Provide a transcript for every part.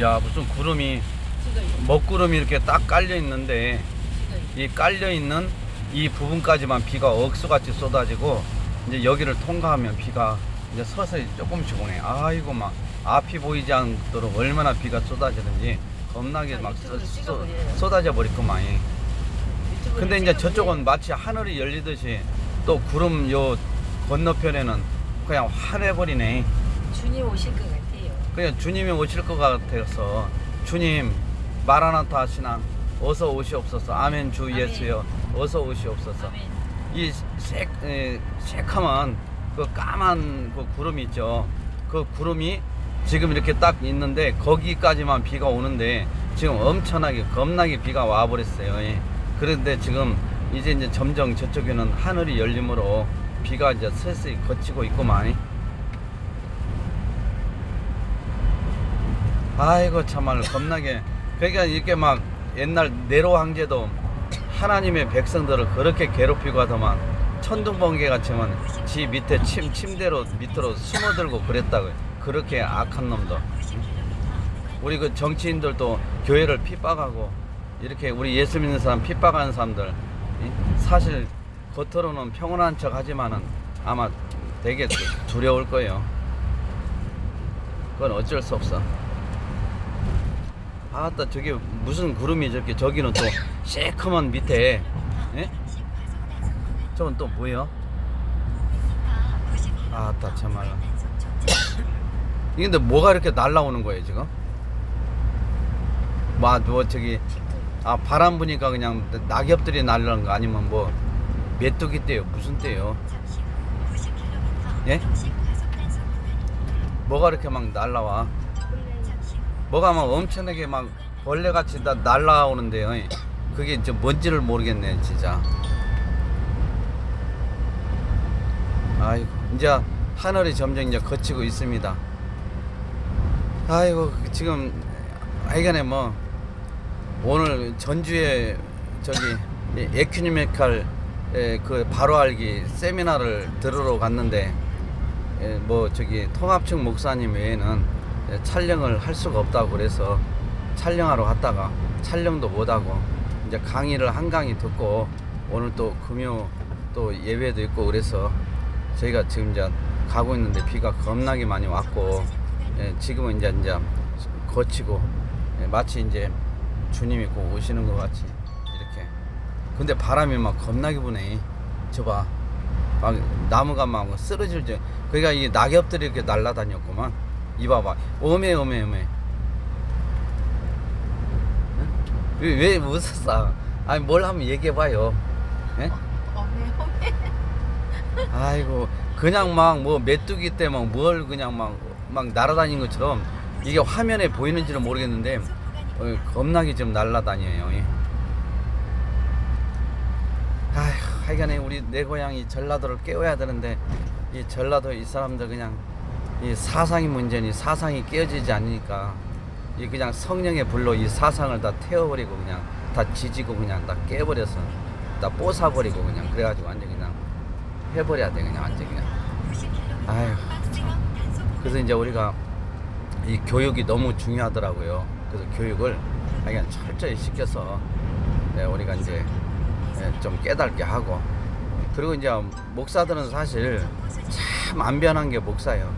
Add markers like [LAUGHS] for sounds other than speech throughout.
야 무슨 구름이. 먹구름이 이렇게 딱 깔려 있는데. 이 깔려 있는 이 부분까지만 비가 억수같이 쏟아지고 이제 여기를 통과하면 비가 이제 서서히 조금씩 오네. 아이고 막 앞이 보이지 않도록 얼마나 비가 쏟아지는지 겁나게 막 쏟-. 쏟아져. 유튜브를 근데 이제. 저쪽은 마치 하늘이 열리듯이 또 구름 요 건너편에는 그냥 환해버리네. 주님 오실 것 같아요. 그냥 주님이 오실 것 같아서 주님 마라나타 하시나? 어서 오시옵소서. 아멘 주. 예수여. 어서 오시옵소서. 아멘. 이 새, 에, 새카만 그 까만 그 구름이 있죠. 그 구름이 지금 이렇게 딱 있는데 거기까지만 비가 오는데 지금 엄청나게 겁나게 비가 와버렸어요. 예. 그런데 지금 이제 이제 점점 저쪽에는 하늘이 열림으로 비가 이제 슬슬 거치고 있구만 아이고 참말로 겁나게. 그러니까 이렇게 막 옛날 네로 황제도 하나님의 백성들을 그렇게 괴롭히고 하더만 천둥번개 같이만 지 밑에 침 침대로 밑으로 숨어들고 그랬다고요. 그렇게 악한 놈도. 우리 그 정치인들도 교회를 핍박하고 이렇게 우리 예수 믿는 사람 핍박하는 사람들 이? 사실 겉으로는 평온한 척 하지만은 아마 되게 두려울 거예요. 그건 어쩔 수 없어 아따 저게 무슨 구름이 저렇게 저기는 또 새카만 밑에 예? 저건 또 뭐야? 아따 참말로 이게 근데 뭐가 이렇게 날라오는 거예요 지금? 뭐, 뭐 저기 아 바람 부니까 그냥 낙엽들이 날라오는 거 아니면 뭐 메뚜기 떼요 무슨 떼요? 예? 뭐가 이렇게 막 날라와? 뭐가 막 엄청나게 막 벌레같이 다 날라오는데요. 그게 이제 뭔지를 모르겠네, 진짜. 아이고, 이제 하늘이 점점 이제 거치고 있습니다. 아이고, 지금, 하여간에 뭐, 오늘 전주에 저기, 이 에큐니메칼 에, 그 바로 알기 세미나를 들으러 갔는데, 에, 뭐 저기 통합측 목사님 외에는 에, 촬영을 할 수가 없다고 그래서 촬영하러 갔다가 촬영도 못하고 이제 강의를 한 강의 듣고 오늘 또 금요 또 예배도 있고 그래서 저희가 지금 이제 가고 있는데 비가 겁나게 많이 왔고 예, 지금은 이제 이제 거치고 예, 마치 이제 주님이 꼭 오시는 것 같이 이렇게. 근데 바람이 막 겁나게 부네. 저봐. 막 나무가 막 쓰러질 줄 그러니까 이 낙엽들이 이렇게 날아다녔구만 이봐봐 오메 오메 오메 응? 왜, 왜 웃었어 아니 뭘 한번 얘기해봐요 예? 어메 어메. 아이고 그냥 막 뭐 메뚜기 때 막 뭘 그냥 막 막 날아다닌 것처럼 이게 화면에 보이는지는 모르겠는데 어, 겁나게 좀 날아다녀요. 예. 아휴, 하여간에 우리 내 고향이 전라도를 깨워야 되는데 이 전라도 이 사람들 그냥 이 사상이 문제니 사상이 깨어지지 않으니까 이 그냥 성령의 불로 이 사상을 다 태워버리고 그냥 다 지지고 그냥 다 깨버려서 다 뽀사버리고 그냥 그래가지고 완전 그냥 해버려야 돼 그냥 완전 그냥. 아휴 참. 그래서 이제 우리가 이 교육이 너무 중요하더라고요. 그래서 교육을 그냥 철저히 시켜서 네, 우리가 이제 예, 좀 깨닫게 하고. 그리고 이제 목사들은 사실 참 안 변한 게 목사예요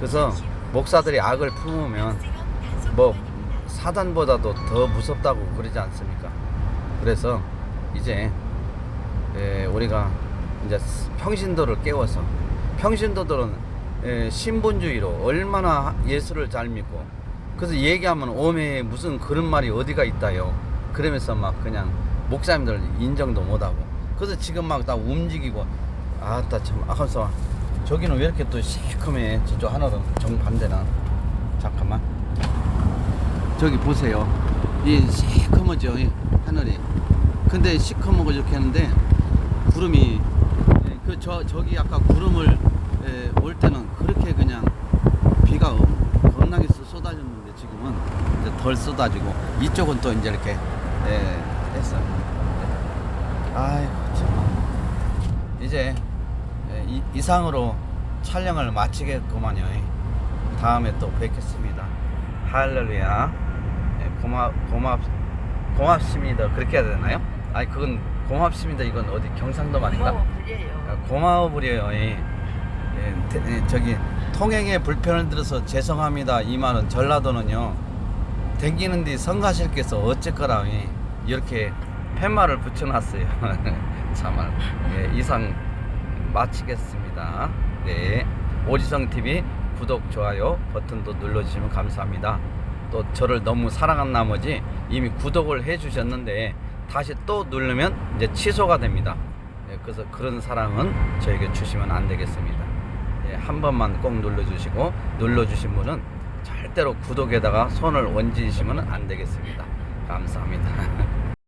그래서 목사들이 악을 품으면 뭐 사단보다도 더 무섭다고 그러지 않습니까? 그래서 이제 에, 우리가 이제 평신도를 깨워서 평신도들은 에, 신분주의로 얼마나 예수를 잘 믿고 그래서 얘기하면 오메 무슨 그런 말이 어디가 있다요 그러면서 막 그냥 목사님들 인정도 못하고 그래서 지금 막 다 움직이고 아따 참 아까서 저기는 왜 이렇게 또 시커매 저쪽 하나는 정반대는 잠깐만 저기 보세요. 이 시커먼죠, 이 하늘이. 근데 시커먼 이렇게 하는데 구름이 그저 저기 아까 구름을 에, 올 때는 그렇게 그냥 비가 엄- 겁나게 쏟- 쏟아졌는데 지금은 이제 덜 쏟아지고 이쪽은 또 이제 이렇게 에, 했어. 아이고 참. 이제 에, 이, 이상으로 촬영을 마치겠구만요. 다음에 또 뵙겠습니다. 할렐루야. 예, 고마 고맙 고맙습니다. 그렇게 해야 되나요? 아니 그건 고맙습니다. 이건 어디 경상도 말인가? 고마워 불려요. 아, 고마워 부려요. 예. 예, 태- 예, 저기 통행에 불편을 들어서 죄송합니다. 이 말은 전라도는요. 댕기는데 성가실께서 어쨌거라 예, 이렇게 팻말을 붙여놨어요. [LAUGHS] 참말 예, 이상 마치겠습니다. 네, 오지성 TV 구독 좋아요 버튼도 눌러주시면 감사합니다. 또 저를 너무 사랑한 나머지 이미 구독을 해주셨는데 다시 또 누르면 이제 취소가 됩니다. 예, 그래서 그런 사랑은 저에게 주시면 안 되겠습니다. 예, 한 번만 꼭 눌러주시고 눌러주신 분은 절대로 구독에다가 손을 얹으시면 안 되겠습니다. 감사합니다. [LAUGHS]